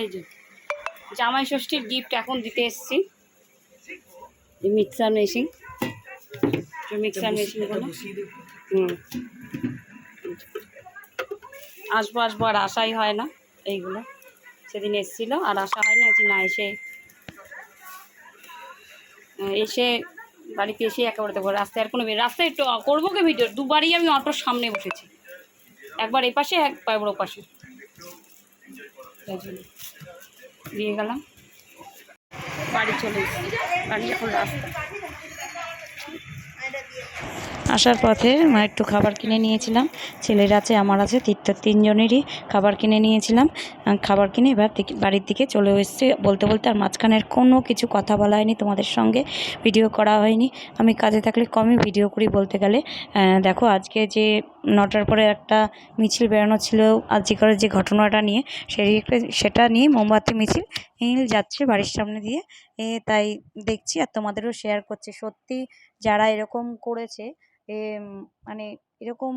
এই যে জামাই ষষ্ঠীর গিফট এখন দিতে এসছি। Mixer machine. মিক্সার মেশিনগুলো হুম। আসব আসব আর আশাই হয় না এইগুলো। সেদিন এসছিল আর আশা হয়নি আজ না এসে এসে বাড়িতে এসে একেবারে দেবো। রাস্তায় আর কোনো রাস্তায় একটু করব কি ভিডিও? দুবারই আমি অটোর সামনে বসেছি। একবার এপাশে পাশে একবার ও পাশে। দিয়ে গেলাম। বাড়ি চলে বাড়ি এখন আসার পথে মা একটু খাবার কিনে নিয়েছিলাম। ছেলের আছে, আমার আছে তিন- তিনজনেরই খাবার কিনে নিয়েছিলাম। খাবার কিনে এবার বাড়ির দিকে চলে এসেছি। বলতে বলতে আর মাঝখানের কোনো কিছু কথা বলা হয়নি তোমাদের সঙ্গে। ভিডিও করা হয়নি। আমি কাজে থাকলে কমই ভিডিও করি বলতে গেলে। দেখো আজকে যে নটার পরে একটা মিছিল বেরানো ছিল আজকের যে ঘটনাটা নিয়ে, সেই সেটা নিয়ে মোমবাতি মিছিল যাচ্ছে বাড়ির সামনে দিয়ে, এ তাই দেখছি আর তোমাদেরও শেয়ার করছি। সত্যি যারা এরকম করেছে, এ মানে এরকম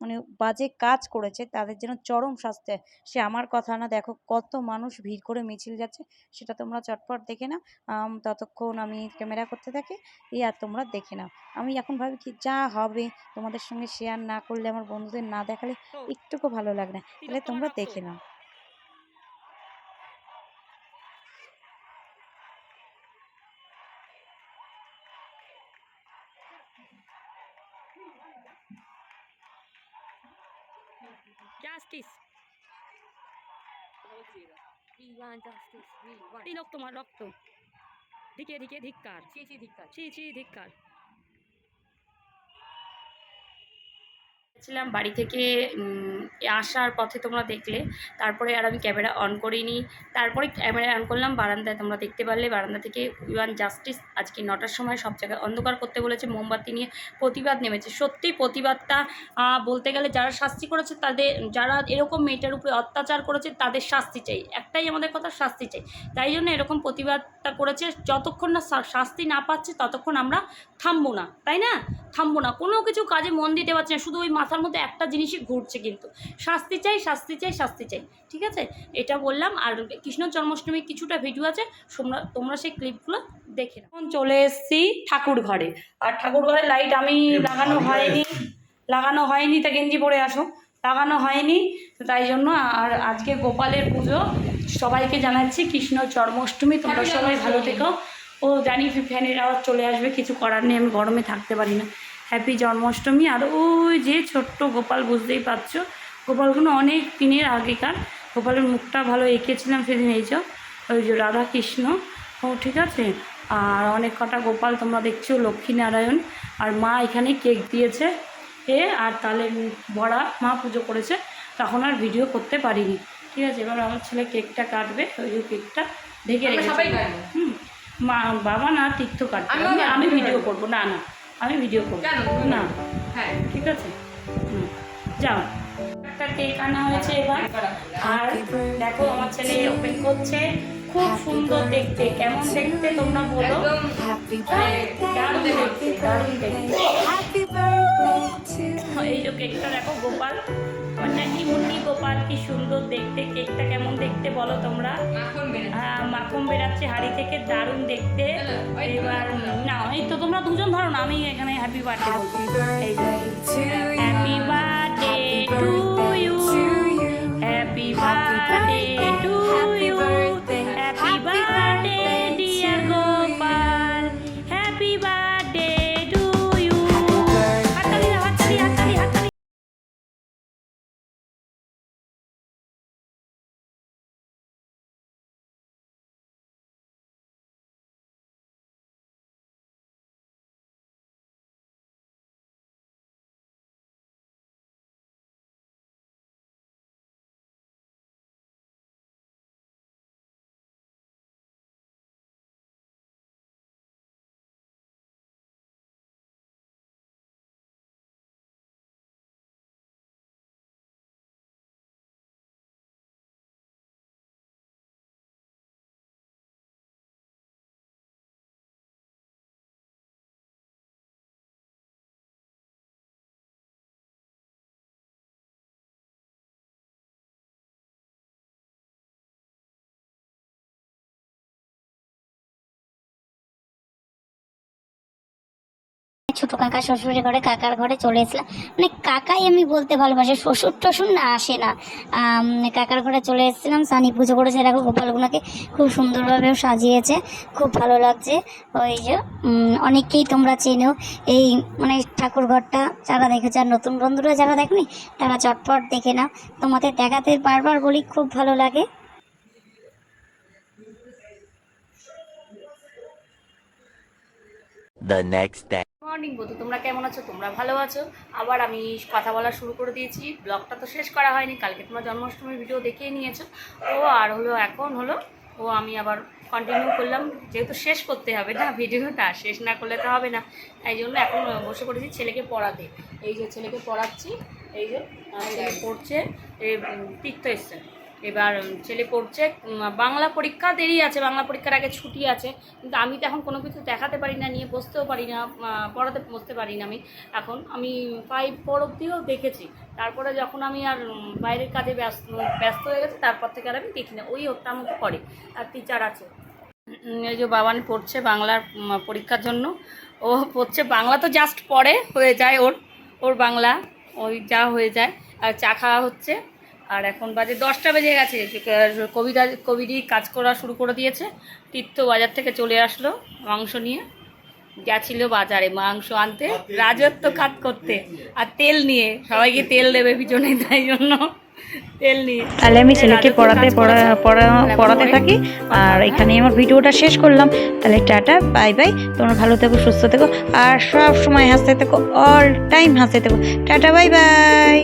মানে বাজে কাজ করেছে তাদের যেন চরম শাস্তি হয়। সে আমার কথা না দেখো কত মানুষ ভিড় করে মিছিল যাচ্ছে সেটা তোমরা চটপট দেখে নাও। আম, ততক্ষণ আমি ক্যামেরা করতে থাকি এই আর তোমরা দেখে নাও। আমি এখন ভাবি কি যা হবে তোমাদের সঙ্গে শেয়ার না করলে আমার বন্ধুদের না দেখালে একটুকু ভালো লাগে না। তাহলে তোমরা দেখে নাও। Justice We want justice. We want. তিলক তোমার রক্ত ধিকে ধিকে ধিক্কার ছি ছি ধিক্কার। ছি ছি ধিক্কার ছিলাম বাড়ি থেকে আসার পথে তোমরা দেখলে। তারপরে আর আমি ক্যামেরা অন করিনি। তারপরে ক্যামেরা অন করলাম, বারান্দায় তোমরা দেখতে পারলে। বারান্দা থেকে ইউয়ান জাস্টিস আজকে নটার সময় সব জায়গায় অন্ধকার করতে বলেছে, মোমবাতি নিয়ে প্রতিবাদ নেমেছে। সত্যি প্রতিবাদটা বলতে গেলে যারা শাস্তি করেছে তাদের, যারা এরকম মেয়েটার উপরে অত্যাচার করেছে তাদের শাস্তি চাই। একটাই আমাদের কথা, শাস্তি চাই। তাই জন্য এরকম প্রতিবাদটা করেছে যতক্ষণ না শাস্তি না পাচ্ছে ততক্ষণ আমরা থামবো না তাই না? থামবো না। কোনো কিছু কাজে মন দিতে পারছি না শুধু ওই মাথার মধ্যে একটা জিনিসই ঘুরছে কিন্তু। শাস্তি চাই শাস্তি চাই শাস্তি চাই ঠিক আছে? এটা বললাম। আর কৃষ্ণ জন্মাষ্টমীর কিছুটা ভিডিও আছে তোমরা তোমরা সেই ক্লিপগুলো দেখে। এখন চলে এসেছি ঠাকুর ঘরে। আর ঠাকুর ঘরে লাইট আমি লাগানো হয়নি। লাগানো হয়নি তা গেঞ্জি পরে আসো। লাগানো হয়নি তাই জন্য আর আজকে গোপালের পুজো। সবাইকে জানাচ্ছি কৃষ্ণ জন্মাষ্টমী তোমরা সবাই ভালো থেকো। ও জানি ফ্যানের আওয়াজ চলে আসবে কিছু করার নেই আমি গরমে থাকতে পারি না। হ্যাপি জন্মাষ্টমী। আর ওই যে ছোট্ট গোপাল বুঝতেই পারছ। গোপালগুলো অনেক দিনের আগেকার। গোপালের মুখটা ভালো এঁকেছিলাম সেদিন এই যে ওই যে রাধা কৃষ্ণ। ও ঠিক আছে? আর অনেক কটা গোপাল তোমরা দেখছ লক্ষ্মীনারায়ণ আর মা এখানে কেক দিয়েছে। এ আর তাহলে বড়া মা পুজো করেছে। তখন আর ভিডিও করতে পারিনি। ঠিক আছে? এবার আমার ছেলে কেকটা কাটবে ওই যে কেকটা ঢেকে রেখেছি। রেখেছে হুম মা বাবা না তীর্থ কাটবে। আমি আমি ভিডিও করব। না না আমি ভিডিও করব। না। হ্যাঁ। ঠিক আছে? হুম যাও। একটা কেক আনা হয়েছে এবার। আর দেখো আমার ছেলে ওপেন করছে। খুব সুন্দর দেখতে। কেমন দেখতে তোমরা বলো? দারুণ দেখতে দারুণ দেখতে। Happy birthday to এই যে কেকটা দেখো গোপাল। মানে মুন্নি গোপাল কি সুন্দর দেখতে। কেকটা কেমন দেখতে বলো তোমরা? মাখন হ্যাঁ, মাখন বেরাচ্ছে হাড়ি থেকে দারুণ দেখতে। এবার না। এই তো তোমরা দুজন ধরো না আমি এখানে happy birthday. Happy birthday to you ছোট কাকা শ্বশুরের ঘরে, কাকার ঘরে চলে এসেছিলাম। মানে কাকাই আমি বলতে ভালোবাসি, শ্বশুর টশুর না আসে না। কাকার ঘরে চলে এসেছিলাম, সানি পুজো করেছে। দেখো গোপালগুলোকে খুব সুন্দরভাবেও সাজিয়েছে, খুব ভালো লাগছে। ওই যে অনেককেই তোমরা চেনো। এই মানে ঠাকুর ঘরটা যারা দেখেছে, আর নতুন বন্ধুরা যারা দেখনি, তারা চটপট দেখে নাও। তোমাদের দেখাতে বারবার বলি, খুব ভালো লাগে। The next day. মর্নিং বন্ধু, তোমরা কেমন আছো? তোমরা ভালো আছো? আবার আমি কথা বলা শুরু করে দিয়েছি। ব্লগটা তো শেষ করা হয়নি, কালকে তোমরা জন্মাষ্টমীর ভিডিও দেখেই নিয়েছো। ও আর হলো, এখন হলো, ও আমি আবার কন্টিনিউ করলাম। যেহেতু শেষ করতে হবে না, ভিডিওটা, শেষ না করলে তো হবে না। তাই জন্য এখন বসে পড়েছি ছেলেকে পড়াতে। এই যে ছেলেকে পড়াচ্ছি, এই যে পড়ছে তীর্থ এসছে। এবার ছেলে পড়ছে। বাংলা পরীক্ষা দেরি আছে, বাংলা পরীক্ষার আগে ছুটি আছে। কিন্তু আমি তো এখন কোনো কিছু দেখাতে পারি না, নিয়ে বসতেও পারি না পড়াতে, বসতে পারি না আমি। এখন আমি ফাইভ ফোর অব্দিও দেখেছি। তারপরে যখন আমি আর বাইরের কাজে ব্যস্ত ব্যস্ত হয়ে গেছে, তারপর থেকে আর আমি দেখি না। ওই ওরটার মতো করে। আর টিচার আছে। এই যে বাবান পড়ছে বাংলার পরীক্ষার জন্য। ও পড়ছে, বাংলা তো জাস্ট পড়ে, হয়ে যায় ওর। ওর বাংলা, ওই যা হয়ে যায়। আর চা খাওয়া হচ্ছে। আর এখন বাজে দশটা বেজে গেছে। কবিতা কবিদি কাজ করা শুরু করে দিয়েছে। তীর্থ বাজার থেকে চলে আসলো মাংস নিয়ে। গেছিল বাজারে মাংস আনতে রাজত্ব কাজ করতে আর তেল নিয়ে। সবাইকে তেল দেবে পিছনে তাই জন্য তেল নিয়ে। তাহলে আমি ছেলেকে পড়াতে পড়া পড়া পড়াতে থাকি। আর এখানে আমার ভিডিওটা শেষ করলাম। তাহলে টাটা বাই বাই। তোমরা ভালো থেকো সুস্থ থেকো। আর সব সময় হাসতে থেকো অল টাইম হাসতে থেকো। Tata bye bye.